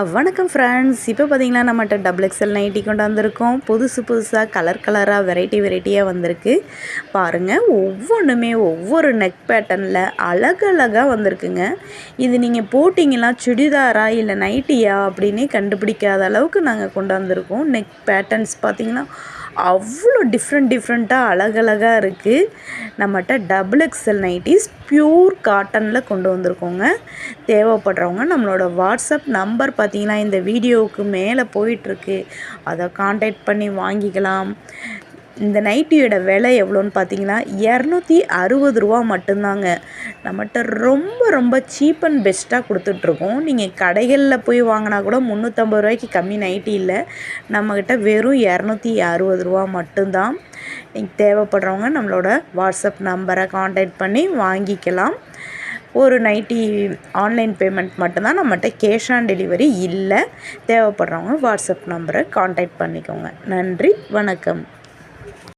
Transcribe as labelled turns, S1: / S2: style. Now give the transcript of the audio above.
S1: வணக்கம் ஃப்ரெண்ட்ஸ் இப்போ பார்த்தீங்கன்னா நம்மகிட்ட டபுள் எக்ஸல் நைட்டி கொண்டு வந்திருக்கோம். புதுசு புதுசாக கலர் கலராக வெரைட்டி வெரைட்டியாக வந்திருக்கு. பாருங்கள் ஒவ்வொன்றுமே ஒவ்வொரு நெக் பேட்டர்னில் அழகழகாக வந்திருக்குங்க. இது நீங்கள் போட்டிங்கன்னா சுடிதாரா இல்லை நைட்டியா அப்படின்னே கண்டுபிடிக்காத அளவுக்கு நாங்கள் கொண்டு வந்திருக்கோம். நெக் பேட்டர்ன்ஸ் பார்த்திங்கன்னா அவ்வளோ டிஃப்ரெண்ட் டிஃப்ரெண்ட்டாக அழகழகாக இருக்குது நம்மகிட்ட டபுள் எக்ஸல் நைட்டிஸ் ப்யூர் காட்டனில் கொண்டு வந்திருக்கோங்க. தேவைப்படுறவங்க நம்மளோட வாட்ஸ்அப் நம்பர் பார்த்தீங்கன்னா இந்த வீடியோவுக்கு மேலே போயிட்டுருக்கு. அதை காண்டாக்ட் பண்ணி வாங்கிக்கலாம். இந்த நைட்டியோட விலை எவ்வளோன்னு பார்த்தீங்கன்னா இரநூத்தி அறுபது ரூபா மட்டும்தாங்க. நம்மகிட்ட ரொம்ப ரொம்ப சீப் அண்ட் பெஸ்ட்டாக கொடுத்துட்ருக்கோம். நீங்கள் கடைகளில் போய் வாங்கினா கூட முந்நூற்றம்பது ரூபாய்க்கு கம்மி நைட்டி இல்லை. நம்மக்கிட்ட வெறும் இரநூத்தி அறுபது ரூபா மட்டும்தான். நீங்கள் தேவைப்படுறவங்க நம்மளோட வாட்ஸ்அப் நம்பரை காண்டாக்ட் பண்ணி வாங்கிக்கலாம். ஒரு நைட்டி ஆன்லைன் பேமெண்ட் மட்டும்தான் நம்மகிட்ட கேஷ் ஆன் டெலிவரி இல்லை. தேவைப்படுறவங்க வாட்ஸ்அப் நம்பரை காண்டாக்ட் பண்ணிக்கோங்க. நன்றி வணக்கம்.